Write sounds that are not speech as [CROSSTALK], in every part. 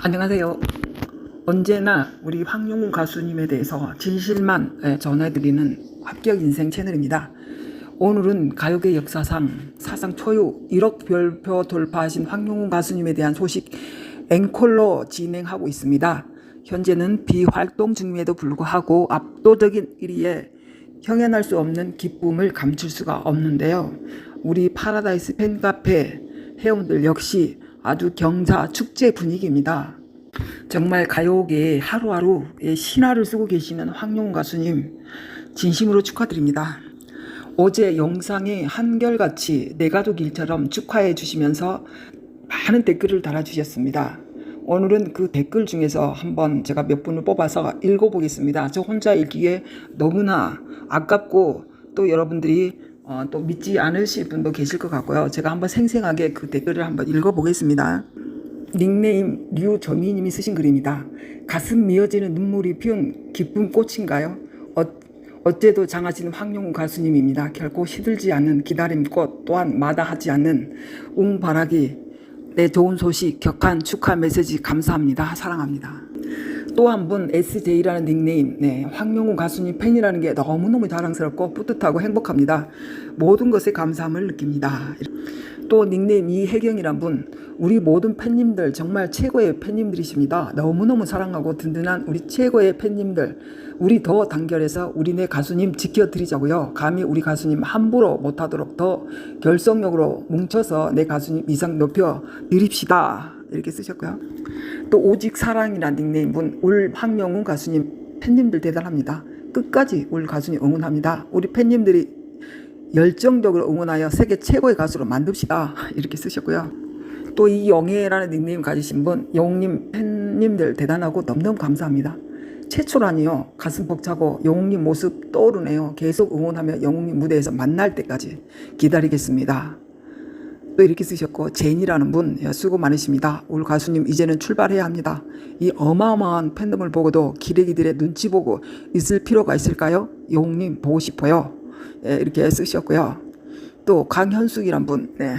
안녕하세요. 언제나 우리 황용훈 가수님에 대해서 진실만 예, 전해드리는 합격 인생 채널입니다. 오늘은 가요계 역사상 사상 초유 1억 별표 돌파하신 황용훈 가수님에 대한 소식 앵콜로 진행하고 있습니다. 현재는 비활동 중임에도 불구하고 압도적인 1위에 형연할 수 없는 기쁨을 감출 수가 없는데요. 우리 파라다이스 팬카페 회원들 역시 아주 경사 축제 분위기입니다. 정말 가요계에 하루하루의 신화를 쓰고 계시는 황용훈 가수님 진심으로 축하드립니다. 어제 영상에 한결같이 내 가족 일처럼 축하해 주시면서 많은 댓글을 달아주셨습니다. 오늘은 그 댓글 중에서 한번 제가 몇 분을 뽑아서 읽어보겠습니다. 저 혼자 읽기에 너무나 아깝고 또 여러분들이 어, 또 믿지 않으실 분도 계실 것 같고요. 제가 한번 생생하게 그 댓글을 한번 읽어보겠습니다. 닉네임 류정희님이 쓰신 글입니다. 가슴 미어지는 눈물이 피운 기쁨 꽃인가요? 어, 어째도 장하시는 황용우 가수님입니다. 결코 시들지 않는 기다림 꽃 또한 마다하지 않는 웅바라기 내 좋은 소식 격한 축하 메시지 감사합니다. 사랑합니다. 또 한 분 SJ라는 닉네임 네, 황용우 가수님 팬이라는 게 너무너무 자랑스럽고 뿌듯하고 행복합니다. 모든 것에 감사함을 느낍니다. 또 닉네임 이혜경이란 분 우리 모든 팬님들 정말 최고의 팬님들이십니다. 너무너무 사랑하고 든든한 우리 최고의 팬님들 우리 더 단결해서 우리네 가수님 지켜드리자고요. 감히 우리 가수님 함부로 못하도록 더 결속력으로 뭉쳐서 내 가수님 이상 높여 드립시다. 이렇게 쓰셨고요. 또 오직 사랑이란 닉네임 분울 황명훈 가수님 팬님들 대단합니다. 끝까지 울 가수님 응원합니다. 우리 팬님들이 열정적으로 응원하여 세계 최고의 가수로 만듭시다. [LAUGHS] 이렇게 쓰셨고요. 또 이 영예라는 닉네임 가지신 분, 영웅님 팬님들 대단하고 너무너무 감사합니다. 최초라니요. 가슴 벅차고 영웅님 모습 떠오르네요. 계속 응원하며 영웅님 무대에서 만날 때까지 기다리겠습니다. 또 이렇게 쓰셨고 제인이라는 분 야, 수고 많으십니다. 올 가수님 이제는 출발해야 합니다. 이 어마어마한 팬덤을 보고도 기레기들의 눈치 보고 있을 필요가 있을까요? 영웅님 보고 싶어요. 예, 이렇게 쓰셨고요. 또 강현숙이란 분 네.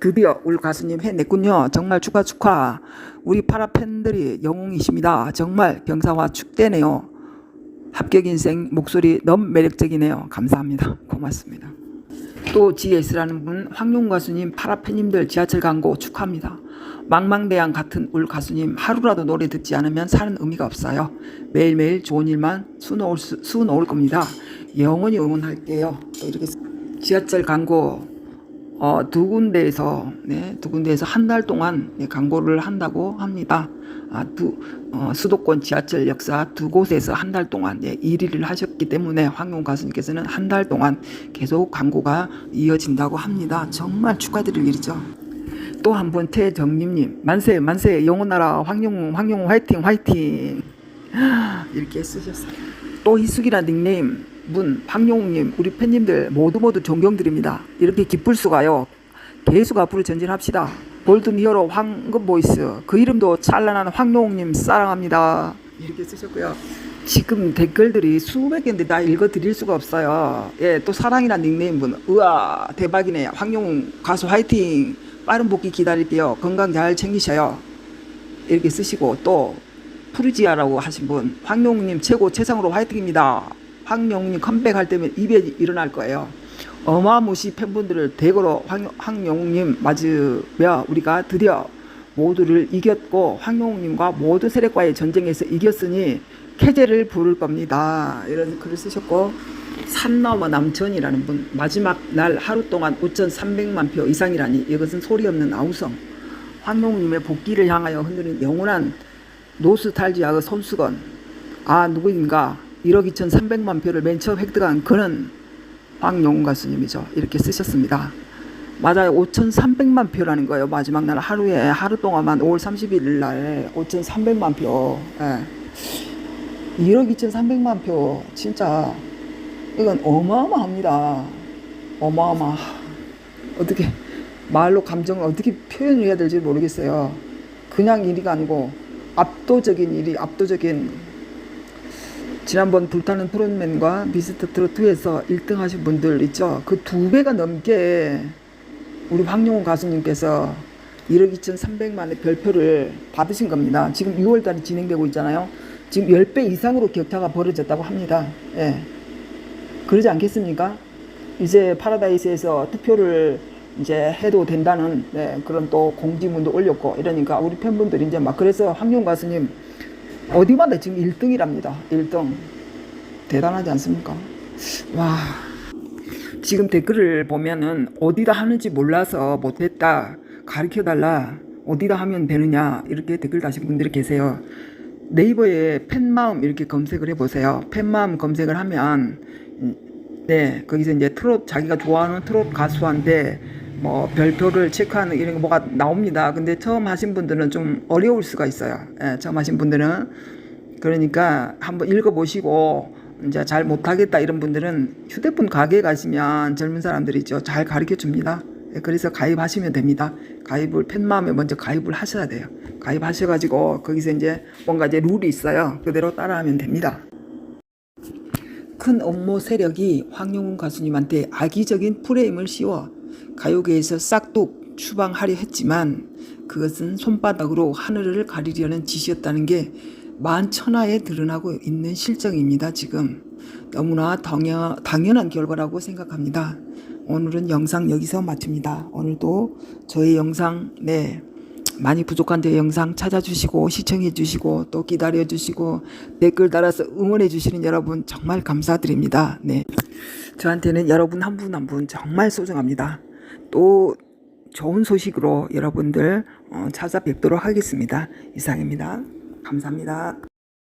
드디어 올 가수님 해냈군요. 정말 축하 축하. 우리 파라 팬들이 영웅이십니다. 정말 경사와 축대네요. 합격 인생 목소리 너무 매력적이네요. 감사합니다. 고맙습니다. 또 GS라는 분 황용 가수님 파라 팬님들 지하철 광고 축하합니다. 망망대양 같은 울 가수님 하루라도 노래 듣지 않으면 사는 의미가 없어요. 매일매일 좋은 일만 수놓을 겁니다. 영원히 응원할게요. 또 이렇게 지하철 광고 어, 두 군데에서 네, 두 군데에서 한 달 동안 네, 광고를 한다고 합니다. 아, 두, 어, 수도권 지하철 역사 두 곳에서 한 달 동안 네, 1위를 하셨기 때문에 황용 가수님께서는 한 달 동안 계속 광고가 이어진다고 합니다. 정말 축하드릴 일이죠. 또한분 태정림님 만세 만세 영원하라 황용 황용 화이팅 화이팅 [GASPS] 이렇게 쓰셨어요. 또 이숙이라 닉네임 문 황용님 우리 팬님들 모두 모두 존경드립니다. 이렇게 기쁠 수가요. 계속 앞으로 전진합시다. 골든 히어로 황금 보이스 그 이름도 찬란한 황용님 사랑합니다. 이렇게 쓰셨고요. 지금 댓글들이 수백 개인데 다 읽어 드릴 수가 없어요. 예, 또 사랑이란 닉네임 분. 우와, 대박이네. 황용 가수 화이팅. 빠른 복귀 기다릴게요. 건강 잘 챙기셔요. 이렇게 쓰시고 또 푸르지아라고 하신 분. 황용님 최고 최상으로 화이팅입니다. 황용님 컴백할 때면 이변이 일어날 거예요. 어마무시 팬분들을 대거로 황, 황용님 맞으며 우리가 드디어 모두를 이겼고 황용님과 모든 세력과의 전쟁에서 이겼으니 캐제를 부를 겁니다. 이런 글을 쓰셨고 산 넘어 남천이라는 분 마지막 날 하루 동안 5,300만 표 이상이라니 이것은 소리 없는 아우성 황용님의 복귀를 향하여 흔드는 영원한 노스탈지아의 손수건 아 누구인가 1억 2,300만 표를 맨 처음 획득한 그는 황용훈 가수님이죠. 이렇게 쓰셨습니다. 맞아요. 5,300만 표라는 거예요. 마지막 날 하루에 하루 동안만 5월 31일 날 5,300만 표. 예. 1억 2,300만 표. 진짜 이건 어마어마합니다. 어마어마. 어떻게 말로 감정을 어떻게 표현을 해야 될지 모르겠어요. 그냥 일이가 아니고 압도적인 일이 압도적인 지난번 불타는 프로맨과 미스터 트로트에서 1등 하신 분들 있죠. 그 두 배가 넘게 우리 황용훈 가수님께서 1억 2,300만의 별표를 받으신 겁니다. 지금 6월 달이 진행되고 있잖아요. 지금 10배 이상으로 격차가 벌어졌다고 합니다. 예. 그러지 않겠습니까? 이제 파라다이스에서 투표를 이제 해도 된다는 네, 그런 또 공지문도 올렸고 이러니까 우리 팬분들이 이제 막 그래서 황용 가수님 어디마다 지금 1등이랍니다. 1등. 대단하지 않습니까? 와. 지금 댓글을 보면은 어디다 하는지 몰라서 못했다. 가르쳐 달라. 어디다 하면 되느냐. 이렇게 댓글 다신 분들이 계세요. 네이버에 팬마음 이렇게 검색을 해보세요. 팬마음 검색을 하면 음, 네 거기서 이제 트롯 자기가 좋아하는 트롯 가수한테 뭐 별표를 체크하는 이런 거 뭐가 나옵니다. 근데 처음 하신 분들은 좀 어려울 수가 있어요. 예, 처음 하신 분들은 그러니까 한번 읽어보시고 이제 잘 못하겠다 이런 분들은 휴대폰 가게 가시면 젊은 사람들이 있죠. 잘 가르쳐 줍니다. 예, 그래서 가입하시면 됩니다. 가입을 팬마음에 먼저 가입을 하셔야 돼요. 가입하셔가지고 거기서 이제 뭔가 이제 룰이 있어요. 그대로 따라하면 됩니다. 큰 업무 세력이 황용훈 가수님한테 악의적인 프레임을 씌워 가요계에서 싹둑 추방하려 했지만 그것은 손바닥으로 하늘을 가리려는 짓이었다는 게 만천하에 드러나고 있는 실정입니다. 지금 너무나 당연, 당연한 결과라고 생각합니다. 오늘은 영상 여기서 마칩니다. 오늘도 저의 영상 네 많이 부족한 제 영상 찾아주시고 시청해 주시고 또 기다려 주시고 댓글 달아서 응원해 주시는 여러분 정말 감사드립니다. 네. 저한테는 여러분 한 분 한 분 정말 소중합니다. 또 좋은 소식으로 여러분들 어, 찾아뵙도록 하겠습니다. 이상입니다. 감사합니다.